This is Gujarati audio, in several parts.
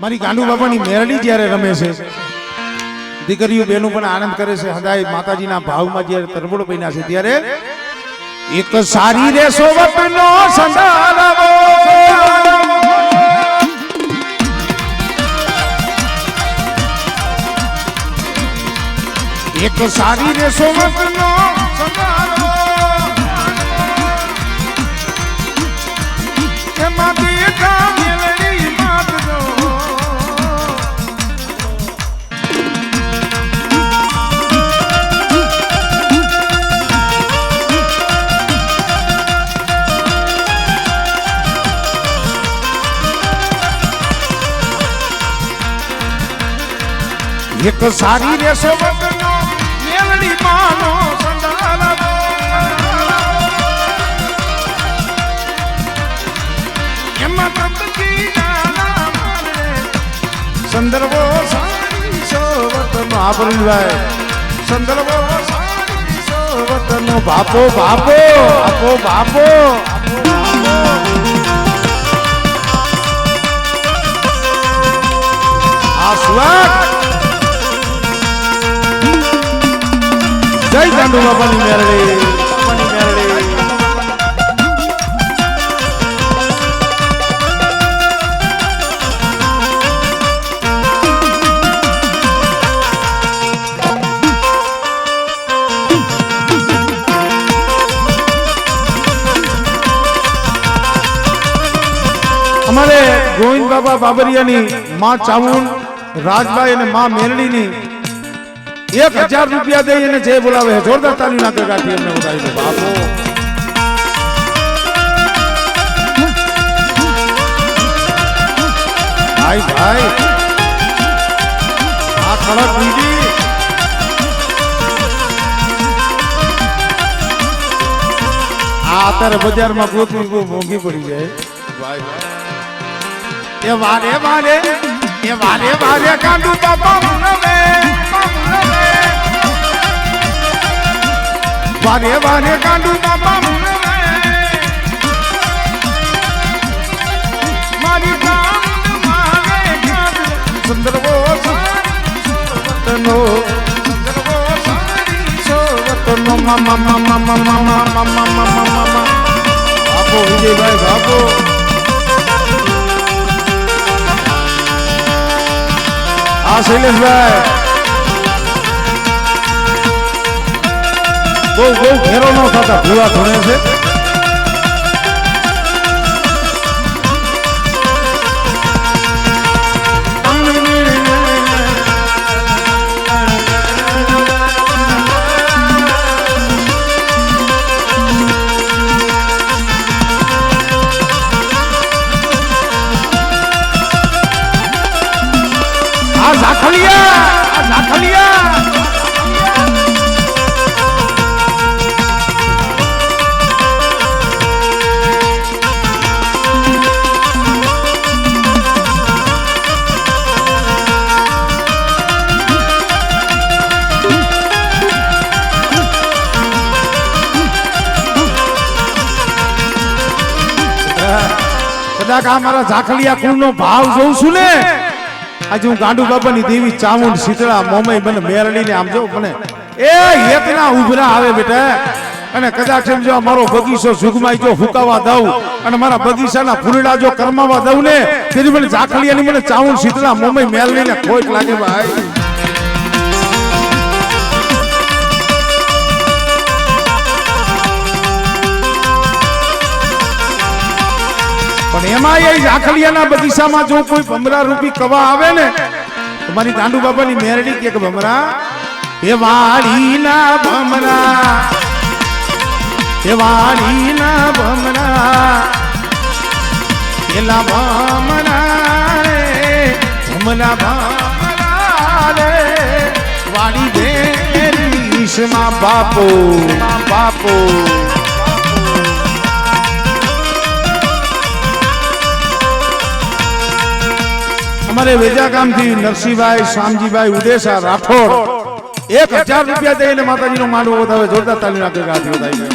મારી ગાંડુ બાપાની મેરડી જ્યારે રમે છે, દીકરીઓ બહેનો પણ આનંદ કરે છે. હદાય માતાજીના ભાવમાં જ્યારે તરબોળ બન્યા છે ત્યારે એક સારી રે સોવતનો સંસારવો એક સારી રે સોવતનો સંસારવો એક સારી રેસો બગનો મેલડી માનો સંડાલવો એમાં તપકી નાના માને સંદર્ભો સારી સોવતનો આપરીભાઈ સંદર્ભો સારી સોવતનો બાપો બાપો બાપો બાપો આ સ્વાગ જય ચાંદુ બાપાની મેરડી. અમારે ગોવિંદ બાબા બાબરિયાની માં ચામુંડ રાજભાઈ અને માં મેરડીની એક હજાર રૂપિયા દઈ અને જે બોલાવે છે જોરદાર તાલી નાખે કાઢી એમને બોલાવી દે. બાપો. ભાઈ ભાઈ. આ ખડક બીજી. આ અત્યારે બજારમાં ગોતવી બહુ મોંઘી પડી જાય. ભાઈ ભાઈ. એ વારે વારે એ વારે વારે કાંડુ બાપા મુનવે વારે વારે કાંડુ બાપા મારી સુંદરવો સોવતનો સુંદરવો મામા આ શૈલેષભાઈ. બહુ બહુ ફેરો ન થતા ભૂવા ધોણે છે. કદાચ આ મારા ઝાખલિયા કુળનો ભાવ જોઉં છું ને? આજે હું ગાંડુ બાબાની દેવી ચામુંડ શીતળા મોમઈ મને મેરડીને આમ જો મને એ એકના ઉભરા આવે બેટા. અને કદાચ એમ જો મારો બગીચો ઝુગમાઈ જો ફૂકાવા દઉં અને મારા બગીચાના ફૂલડા જો કરમાવા દઉં ને, તેની મને ઝાખલિયાની મને ચામુંડ શીતળા મોમઈ મેરડીને ખોટ લાગે ભાઈ. એમાં એ ઝાખલિયાના બગીચામાં જો કોઈ ભમરા રૂપી કવા આવે ને, તો મારી દાંડુ બાબાની મેરડી કે ભમરા, એ વાડીના ભમરા, એ વાડીના ભમરા, એલા ભમરા રે, ભમરા ભમરા રે વાડી દેરીશમાં બાપો બાપો. અમારે વેજાગામથી નરસિંહભાઈ, શામજીભાઈ, ઉદેશા, રાઠોડ. એક હજાર રૂપિયા દઈને માતાજીનો માનવો વધારે જોરદાર તાલીમ આપે હાથી વધાવી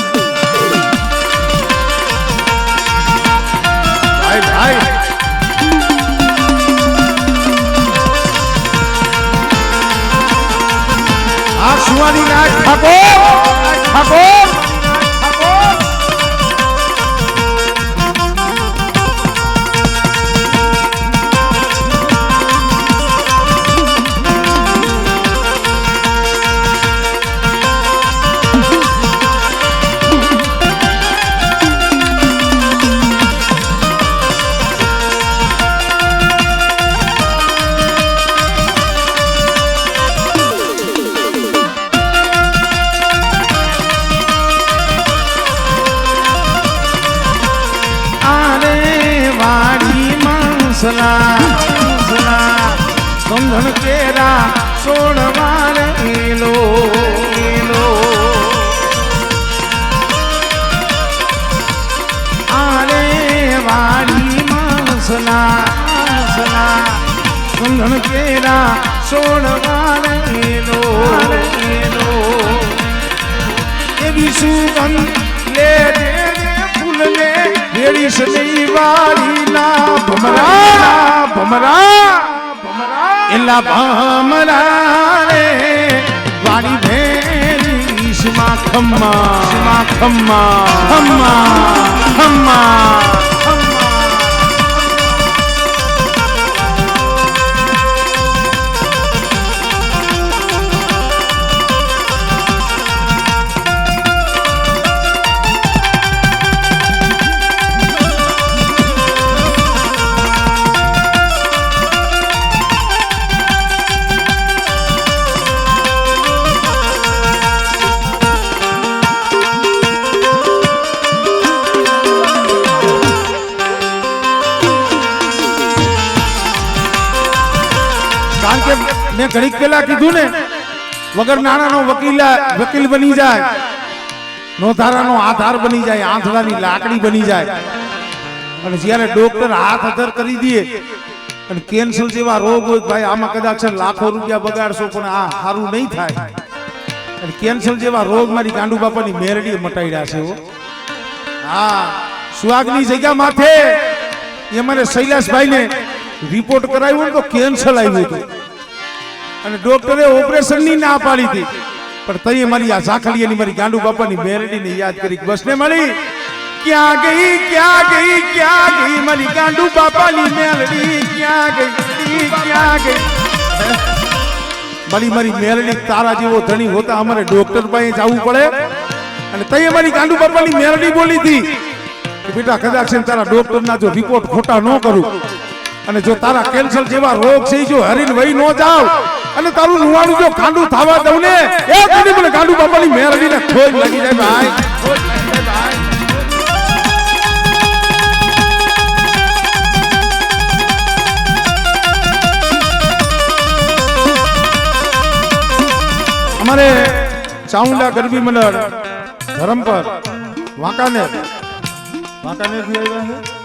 ભાઈ ભાઈ. આ સુવાની નાગ ઠાકોર ઠાકોર. માણસના માણસના સમજણ કેરા સોડવાર એલો એલો આરે વાડી માણસના માણસના સમજણ કેરા સોડવાર એલો એલો એવી સુગંધ વેળીશ નહીં વાળીના ભમરા ભમરા એલા ભમરા રે વાળી ભેરી માં ખમ્મા માં ખમ્મા ખમ્મા ખમ્મા ખમ્મા. મેં ઘડીક પહેલા કીધું ને, વગર નાણાનો વકીલ વકીલ બની જાય, નોધારાનો આધાર બની જાય, આંધળાની લાકડી બની જાય. અને જ્યારે ડોક્ટર હાથ અધર કરી દે, અને કેન્સર જેવા રોગ હોય ભાઈ આમાં કદાચ લાખો રૂપિયા બગાડશો, પણ આ સારું નહીં થાય. અને કેન્સર જેવા રોગ મારી ગાંડુ બાપાની મેરડી મટાડ્યા છે હો. સુહાગની જગ્યા માથે, એ અમારે શૈલાસભાઈને રિપોર્ટ કરાવ્યો ને તો કેન્સર આવ્યું હતું. અને ડોક્ટરે ઓપરેશનની ના પાડી હતી. પણ તઈ મારી આ ઝાખલિયાની મારી ગાંડુ બાપાની મેરડીને યાદ કરી બસને મળી. ક્યાં ગઈ ક્યાં ગઈ ક્યાં ગઈ મારી ગાંડુ બાપાની મેરડી? ક્યાં ગઈ ક્યાં ગઈ? મારી મારી મેરડી તારા જેવો ધણી હોતા અમારે ડોક્ટર પાસે જવું પડે. અને તઈ અમારી ગાંડુ બાપાની મેરડી બોલી હતી બેટા કદાચ તારા ડોક્ટરના જો રિપોર્ટ ખોટા ન કરું. અને જો તારા કેન્સર જેવા રોગ છે જો હરીન વહી ન જાવ. અને તારું નુવાણું જો ગાંડું થવા દઉં ને, એ કદી મને ગાંડુ બાપાની મેરડીને ને જાય લાગી જાય ભાઈ. અમારે ચાઉંડા ગરબી મંડળ ધરમપર વાંકાનેર વાંકાનેર. થી આવ્યા છે?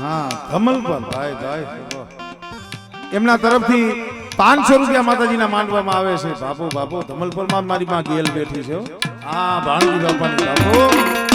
હા પર ભાઈ ભાઈ એમના તરફથી પાંચસો રૂપિયા માતાજીના માંડવામાં આવે છે. બાપુ બાપુ ધમલપરમાં મારી માં ગેલ બેઠી છે આ હા ભાણજી બાપાની બાપુ.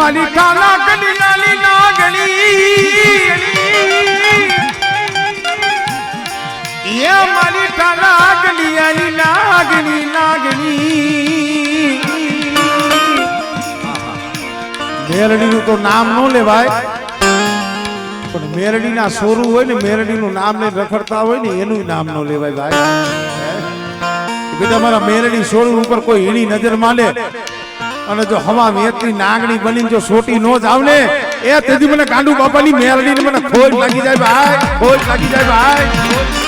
મારી કાના કડી નાગણી એ મારી કાના કડી નાની નાગણી નાગણી મેરડીનું તો નામ ન લેવાય, પણ મેરડીના સોરું હોય ને મેરડીનું નામ લઈને રખડતા હોય ને એનું નામ ન લેવાય ભાઈ. બેટા મારા મેરડી સોરું ઉપર કોઈ હીણી નજર માલે અને જો હવા વેચની નાગણી બની જો સોટી નો જ આવને, એ તેથી મને કાંડુ બાપાની મેરડીને મને ખોજ લાગી જાય ભાઈ ખોજ લાગી જાય ભાઈ.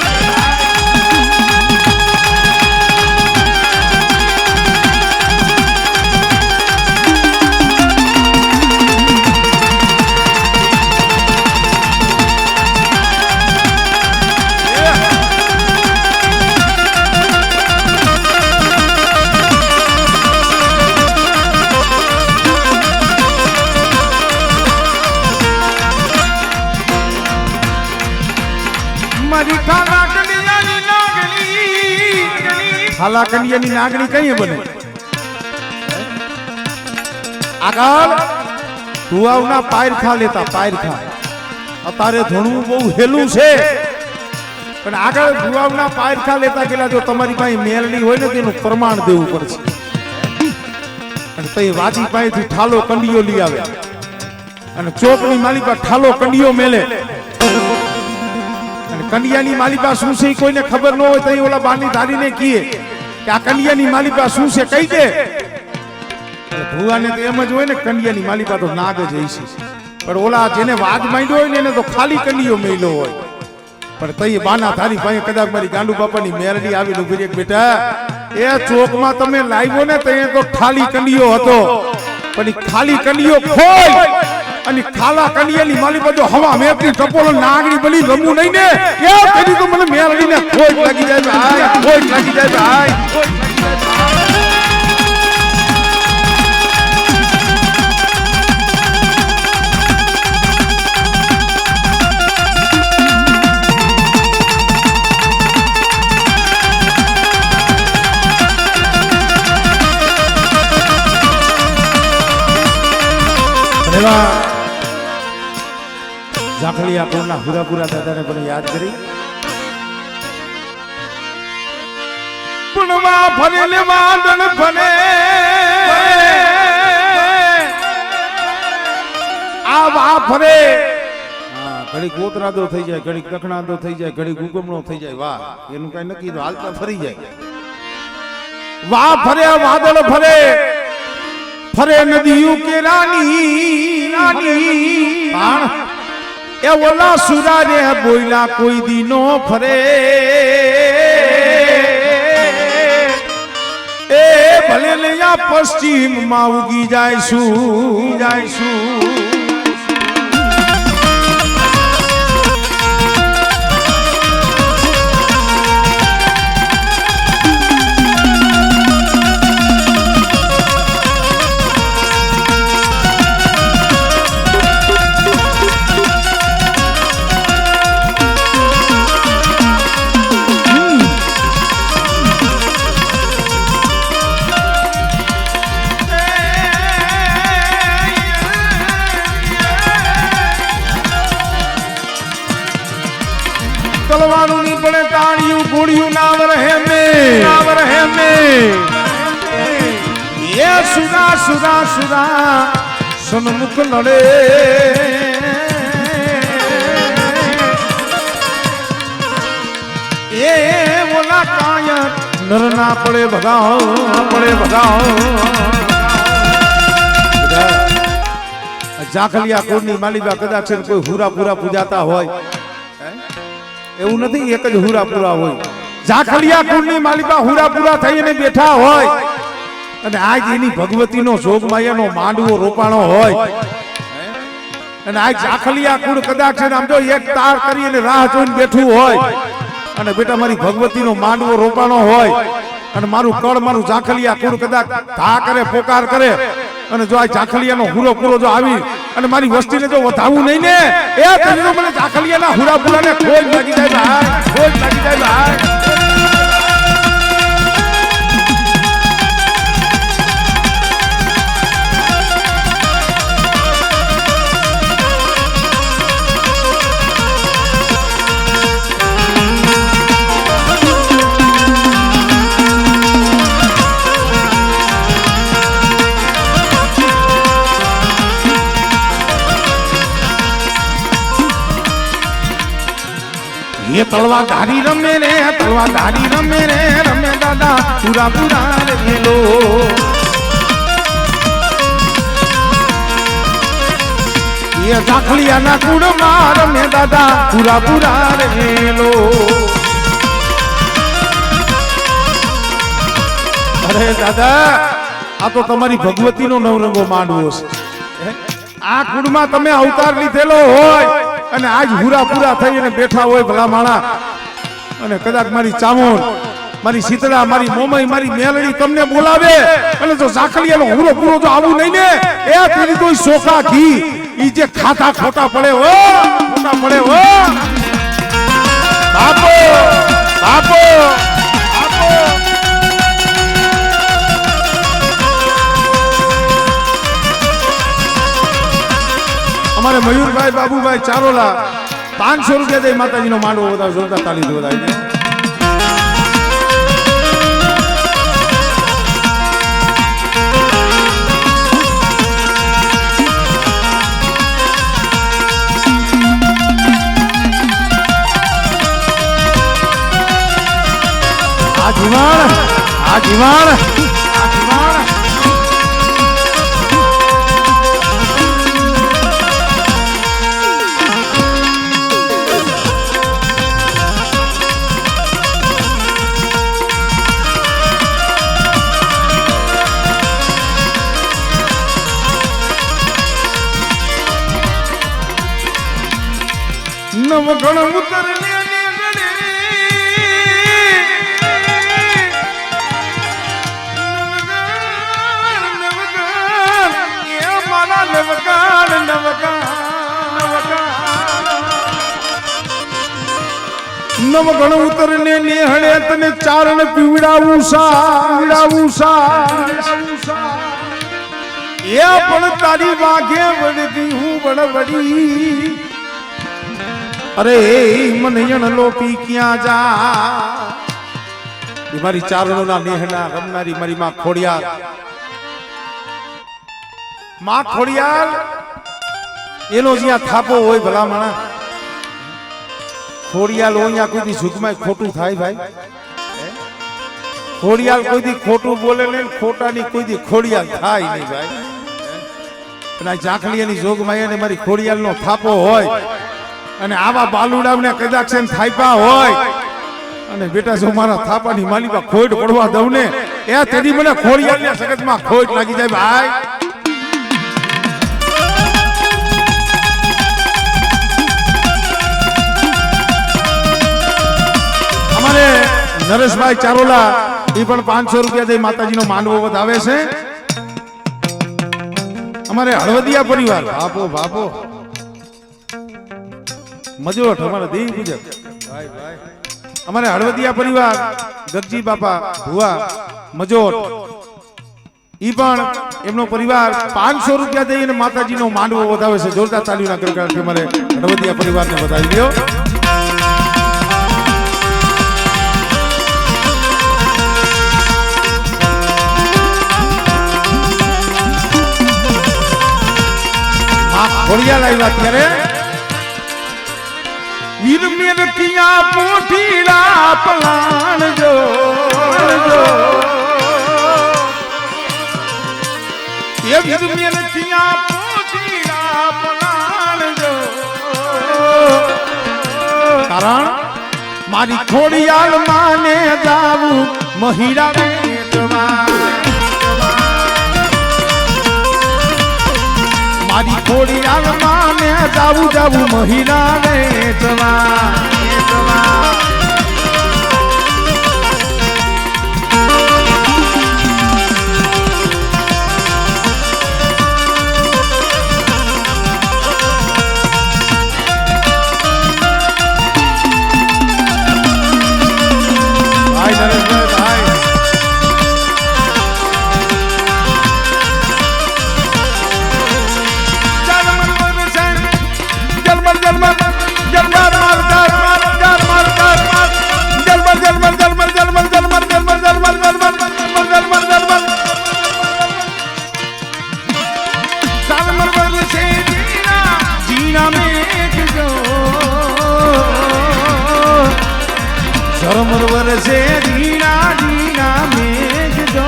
ખાલા નાગણી કઈ બને? આગળ. કુવાવના પાયરખા લેતા પાયરખા અત્યારે ધણવું બહુ હેલું છે. પણ આગળ કુવાવના પાયરખા લેતા ગયેલા જો તમારી પાસે મેલડી હોય ને તેનું પ્રમાણ દેવું પડશે. અને તઈ વાજી પાસેથી ઠાલો કંડિયો લઈ આવે. અને ચોકની માલિકા ઠાલો કંડિયો મેલે. અને કન્યાની માલિકા શું છે કોઈને ખબર ન હોય તો ઓલા બાની ધારીને કીએ. કે આ કન્યાની માલિકા શું છે? કહી દે. ભુવાને તો એમ જ હોય ને, કન્યાની માલિકા તો નાગ જ છે. પણ ઓલા જેને વાઘ માંડ્યો હોય ને, એને તો ખાલી કન્યો મેલો હોય. પણ તઈ બાના ધારી પાસે કદાચ મારી ગાંડુ બાપાની મેરડી આવીને ઊભી રે બેટા, એ ચોકમાં તમે લાવ્યો ને, તો તો ખાલી કન્યો હતો. પણ ખાલી કન્યો ખોલ અને ખાલા કલિયાની માલી બધો હવા મેપની ટપોળ નાગડી બની રમવું નહીં ને? કે કરી તો? મને મેલડીને ખોટ લાગી જાય ભાઈ, ખોટ લાગી જાય ભાઈ. એવા ઝાખલિયા કોરના હુરાપુરા દાદાને પણ યાદ કરી. પુણવા ફરેલે વાદળ ફરે આ વા ફરે ઘડીક કોતરાદો થઈ જાય ઘડીક દખણાદો થઈ જાય ઘડીક ઉગમણો થઈ જાય. વાહ એનું કઈ નક્કી હાલતા ફરી જાય. વાહ ફરે વાદળ ફરે ફરે નદીયું કે રાની રાની પણ એ ઓલા સુરારે બોયલા કોઈ દી નો ફરે. એ ભલે લયા પશ્ચિમમાં ઉગી જાય શું જાય શું? પડે તાળિયું ગોળિયું નામ રહે મે. નામ રહે મે. એ સુરા સુરા સુરા સન્મુખ લડે એ ઓલા કાયા નર ના પડે ભગાઓ પડે ભગાઓ જાખલિયા કોરની માલિકા કદાચ કોઈ હુરા પૂરા પૂજાતા હોય એવું નથી એક જ હુરાપુરા હોય. ઝાખલિયા કુળની માલિકા હુરાપુરા થઈને બેઠા હોય. અને આજ એની ભગવતીનો જોગમાયાનો માંડવો રોપાણો હોય. અને આ ઝાખલિયા કુળ કદાચ છે આમ જો એક તાર કરીને રાહ જોઈને બેઠું હોય. અને બેટા મારી ભગવતીનો માંડવો રોપાણો હોય. અને મારું કળ, મારું ઝાખલિયા કુળ કદાચ ધા કરે, પોકાર કરે. અને જો આ ઝાખલિયાનો હુરો પૂરો જો આવી અને મારી વસ્તીને જો વધાવું નહીં ને, એ કરીને મને ઝાખલિયાના હુરા પૂરાને ખોજ લાગી જાય ભાઈ ખોજ લાગી જાય ભાઈ. એ તળવા ધારી રમે રે તળવા ધારી રમે રે રમે દાદા, પૂરા પૂરા રેલો એ ઝાખલિયાના કુડમાં રમે દાદા, પૂરા પૂરા રેલો અરે દાદા, આ તો તમારી ભગવતીનો નવરંગો માંડવો છે. આ કુડમાં તમે અવતાર લીધેલો હોય. અને આજ હુરા પૂરા થઈ અને બેઠા હોય ભલા માણા. અને કદાચ મારી ચામુંડ, મારી શીતળા, મારી મોમઈ, મારી મેલડી તમને બોલાવે. અને જો ઝાખલિયાનો હુરો પૂરો જો આવું નહીં ને એ તેની તો સોખા ઘી. ઈ જે ખાતા ખોટા પડે હો, ખોટા પડે હો. બાપો બાપો. અમારે મયુરભાઈ, બાબુભાઈ, ચારોલા પાંચસો રૂપિયા દઈ માતાજીનો માંડવો વધારે જોરદાર તાલી જીવાણ આ જીવાણ આ જીવાણ. નવકાર નવગણ ઉતરને નેહળે તને ચારણ પીવડાવું સા પીવડાવું સા એ પણ તારી વાઘે વળગી હું વળવડી અરે, મને જણ પી ક્યાં જા એ મારી ચારણોના નેહના, રમનારી મારી માં ખોડિયાર માં ખોડિયાર એનો જ્યાં થાપો હોય ભલા માણા ખોડિયાલ હોય ત્યાં કોઈ સુખમાં ખોટું થાય ભાઈ? ખોડિયાલ કોઈ દી ખોટું બોલે ને ખોટાની કોઈ દી ખોડિયાલ થાય નહીં ભાઈ? અને ઝાંખલીયાની જોગમાં એને મારી ખોડિયાલનો થાપો હોય. અને આવા બાલુડાવને કદાચ છે થાપા હોય. અને બેટા, જો મારા થાપાની માલિકા ખોટ પડવા દઉં ને, એ તેની મને ખોડિયાલના સગતમાં ખોટ લાગી જાય ભાઈ. અમારે નરેશભાઈ ચારોલા, એ પણ પાંચસો રૂપિયા દઈ માતાજીનો માંડવો વધાવે છે. અમારે હળવદિયા પરિવાર. બાપો બાપો. મજોટ અમારા દેવી પૂજક અમારે હળવદિયા પરિવાર ગગજી બાપા, ભુવા મજોટ ઈ પણ એમનો પરિવાર પાંચસો રૂપિયા દઈને માતાજીનો માંડવો વધાવે છે. જોરદાર તાલીઓના કરકાર અમારે હળવદિયા પરિવારને વધાવી દો માં લાવ્યા ત્યારે વિરમિરતિયા પોઠીડા પલાણજો એ વિરમિરતિયા પોઠીડા પલાણજો કારણ મારી ખોડિયાલ માને જાવું મહિડા વેચવા મારી ખોડિયાલમાં મેં જાવું જાવું મહિલા વેચવા વેચવા. વરસે ધીણા ધીણા મેઘજો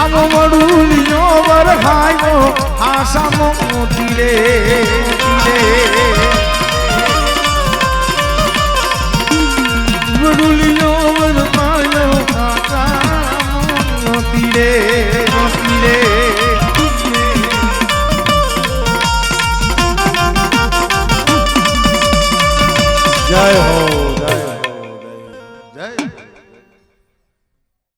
આવો વડુલિયો વરહાયો આસામો તીરે તીરે વડુલ